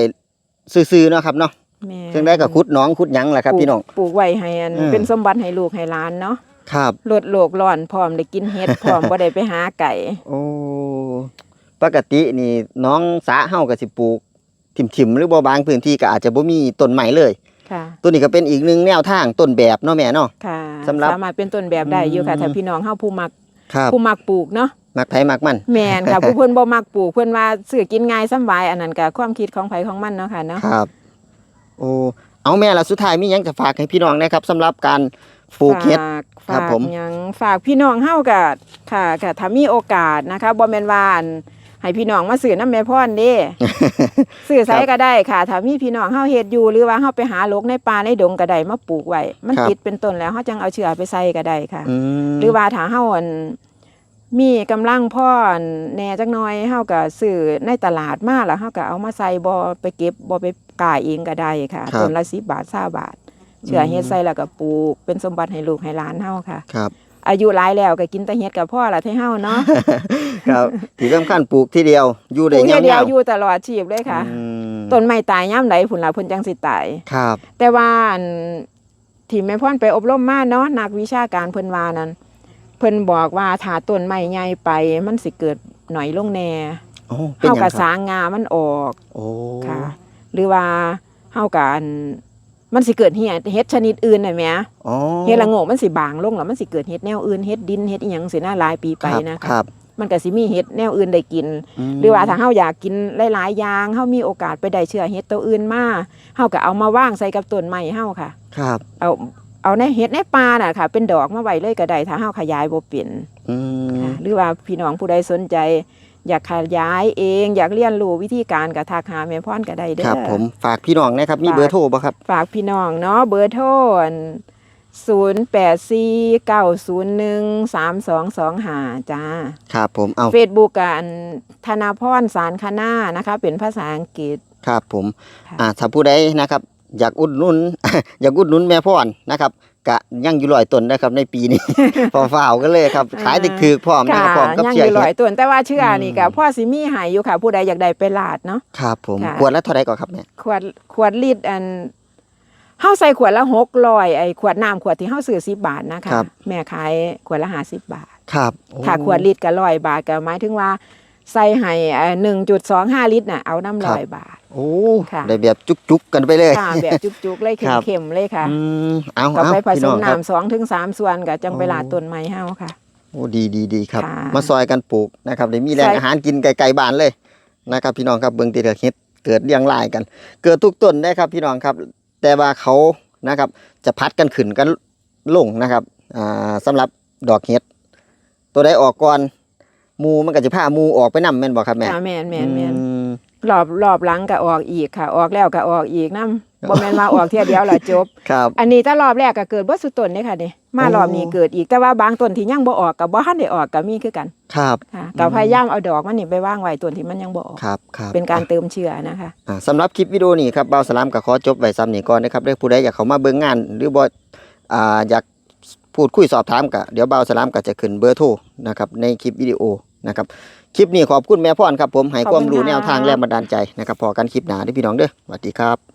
B: ซื่อๆเนาะครับเนาะ
A: แม่
B: จังได้ก็ขุดหนองขุดหยังแหละครับพี่น้อง
A: ปลูกไว้ให้อัน
B: อืม
A: เป็นสมบัติให้ลูกให้หลานเนาะ
B: ครับ
A: ลดโลกร้อนพร้อมได้กินเฮ็ด พร้อมบ่ได้ไปหาไก่
B: โอ้ปกตินี่น้องสาเฮาก็สิปลูกถิ่มๆหรือบ่บางพื้นที่ก็อาจจะบ่มีต้นไม้เลย
A: ค่ะ
B: ตัวนี้ก็เป็นอีกหนึ่งแนวทางต้นแบบเนาะแม่เนาะ
A: ค่ะ
B: สำหรับ
A: สามารถเป็นต้นแบบได้อยู่ค่ะ
B: อืม
A: ถ้าพี่น้องเฮาผู้มัก
B: ครับ
A: ผู้มักปลูกเนาะ
B: มักไผมักมัน
A: แม่นค่ะผู้เพิ่นบ่มักปลูกเพิ่นว่าซื้อกินง่ายสำบายอันนั้นก็ความคิดของไผของมันเนาะค่ะเนาะ
B: ครับ โอ้เอาแม่ละสุดท้ายมีหยังจะฝากให้พี่น้องนะครับสำหรับการปลูกเห็ด
A: ฝาก
B: ครับ
A: ฝาก
B: ผม
A: หยังฝากพี่น้องเฮาก็ค่ะก็ถ้ามีโอกาสนะคะบ่แม่นว่าอัน ให้พี่น้องมาซื้อน้ำแม่พรเด้ ซื้อไสก็ได้ค่ะ ถ้ามีพี่น้องเฮาเฮ็ดอยู่หรือว่าเฮาไปหาลกในป่าในดงก็ได้มาปลูกไว้ มัน
B: ครับ
A: ติดเป็นต้นแล้วเฮาจังเอาเชื้อไปใส่ก็ได้ค่ะ
B: อืม
A: หรือว่าถ้าเฮาอันมีกำลังพ่ออันแหน่จักหน่อยเฮาก็ซื้อในตลาดมาแล้วเฮาก็เอามาใส่บ่ไปเก็บบ่ไปกายเองก็ได้ค่ะ
B: ครับ
A: ต้นละ10บาท20บาทเชื่อเฮ็ดใส่แล้วก็ปลูกเป็นสมบัติให้ลูกให้หลานเฮาค่ะ
B: ครับ
A: อายุหลายแล้วก็กินแต่เฮ็ดกับพ่อละให้เฮาเนาะ
B: ครับที่สำคัญปลูกทีเดียวอยู่
A: ป
B: ได้
A: ลูกเดียวเดีย
B: ยาวว
A: อยู่ตลอดชีพเลยค่ะ
B: อืม
A: ต้นไม้ตายยามใดพุ่นล่ะเพิ่นจังสิตาย
B: ครับ
A: แต่ว่าอันที่แม่พ่อนไปอบรมมาเนาะนักวิชาการเพิ่นว่านั้น เพิ่นบอกว่าถ้าต้นไม้ใหญ่ไปมันสิเกิดหน่อยลงแน่
B: โอ้เป็น
A: เฮา
B: หยัง
A: ก็
B: ค
A: สา
B: รับ
A: งงามันออก
B: โอ้
A: ค่ะ หรือว่าเฮาก็อัน มันสิเกิดเห็ดเห็ดชนิดอื่นน่ะแหม
B: อ๋อ
A: เห็ดละโงกมันสิบางลงแล้วมันสิเกิดเห็ดแนวอื่นเห็ดดินเห็ดอีหยังสิหน้าหลายปีไป
B: ครับ
A: นะ
B: ค
A: คะ
B: รับ
A: มันก็สิมีเห็ดแนวอื่นได้กิน
B: ม
A: หรือว่าถ้าเฮาอยากกินหลายๆอย่างเฮามีโอกาสไปได้เชื้อเห็ดตัวอื่นมาเฮาก็เอามาว่างใส่กับต้นไม้เฮาค่ะ
B: ครับ
A: เอาเอาในเห็ดในป่าน่ะค่ะ เป็นดอกมาไว้เลยก็ได้ถ้าเฮาขยายบ่เป็น
B: อืม
A: ค่ะหรือว่าพี่น้องผู้ใดสนใจ อยากขยายเอง อยากเรียนรู้วิธีการก็ทักหาแม่พรก็ได้เด้อ
B: ครับ ผมฝากพี่น้องนะครับมี
A: ฝาก
B: เบอร์โทรบ่ครับ
A: ฝากพี่น้องเนาะเบอร์โทร0 8 4 9 0 1 3 2 2 5จ้า
B: ครับผมเอา
A: เฟซบุ๊กกันธนาพรสารคณานะคะ เป็นภาษาอังกฤษ
B: ครับผม
A: ค่ะ
B: อ่าถ้าผู้ใดนะครับ อยากอุดหนุน อยากอุดหนุนแม่พ่อนนะครับกะยังอยู่ลอยตนนะครับในปีนี้ พอฝ่าวกันเลยครับขายถือๆพร้อมนะ
A: ค่ะ
B: ครับพร้อมกับ
A: ยัง
B: เชี
A: อยยู่
B: ร์
A: ร้อ
B: เห็
A: ย
B: ด
A: ตัวนแต่ว่าเชื่อนี่ก็
B: อืม
A: พ่อสิมีใหายอยู่ค่ะผู้ใดอยากได้ไปลาดเนาะ
B: ครับผม
A: ค่ะ
B: ขวดละเท่าไหร่ก่อนครับแม่
A: ขวดขวดลิตรอันเฮาใส่ขวดละหกร้อยไอ้ขวดน้ำขวดที่เฮาซื้อสิบบาทนะคะแม่ขายขวดละห้าสิบบาท
B: ครับโอ้
A: ถ้าขวดลิตรก็ร้อยบาทก็หมายถึงว่า ใส่ให้หนึ่งจุดสองห้าลิตรน่ะเอาน้ำร้อยบาท
B: โอ้
A: ค่ะ
B: ได้แบบจุกๆกันไปเลย
A: ค่ะแบบจุกๆเลย
B: ครับ
A: เข็มๆเลยค่ะ
B: อืมเอา
A: ก็
B: เอา
A: ไปผ
B: พี่
A: ส
B: น้อ
A: ม
B: งครับ
A: น้ำสองถึงสามส่วนก็จังไป
B: โอ้
A: ลาดต้นไม้เฮาค่ะ
B: โอ้ดีดีดีครับ
A: ค่ะ
B: มาซอยกันปลูกนะครับได้มีแหล่ง
A: ใช่
B: อาหารกินไกลๆบ้านเลยนะครับพี่น้องครับเบิ่งติเดเฮ็ดเกิดเรียงรายกัน เกิดทุกต้นได้ครับพี่น้องครับ แต่ว่าเขานะครับ จะพัดกันขึ้นกันลงนะครับอ่าสำหรับดอกเห็ดตัวใดออกก่อน หมูมันก็จะพาหมูออกไปนํแม่นบ่ครับแม่
A: จ้าแม่นแม่นแม่น
B: อืม
A: รอบรอบหลังก็ออกอีกค่ะ ออกแล้วก็ออกอีกนํบ่แม่นว่าออกเที่ยเดียวแล้วจบ
B: ครับ
A: อันนี้ถ้ารอบแรกก็เกิดบ่สุดต้นเด้ค่ะนี่มา
B: โอ้
A: รอบนี้เกิดอีกแต่ว่าบางต้นที่ยังบ่ออกก็บ่ทันได้ออกก็มีคือกัน
B: ครับ
A: ค่ะก็พยายามเอาดอกมันนี่ไปวางไว้ต้นที่มันยังบ่ออก
B: ครับครับ
A: เป็นการเติมเชื้อนะคะ
B: อ่าสำหรับคลิปวิดีโอนี้ครับเบาสลามก็ขอจบไว้ซ้ำนี้ก่อนนะครับเด้อผู้ใดอยากเข้ามาเบิ่งงาน หรือบ่อ่าอยาก พูดคุยสอบถามก็เดี๋ยวเบาสลามก็จะขึ้นเบอร์โทรนะครับในคลิปวิดีโอนะครับคลิปนี้ขอบคุณแม่พ่อนครับผมให้ความรู้แนวทางแรงบันดาลใจนะครับพอกันคลิปหนาที่พี่น้องเด้อสวัสดีครับ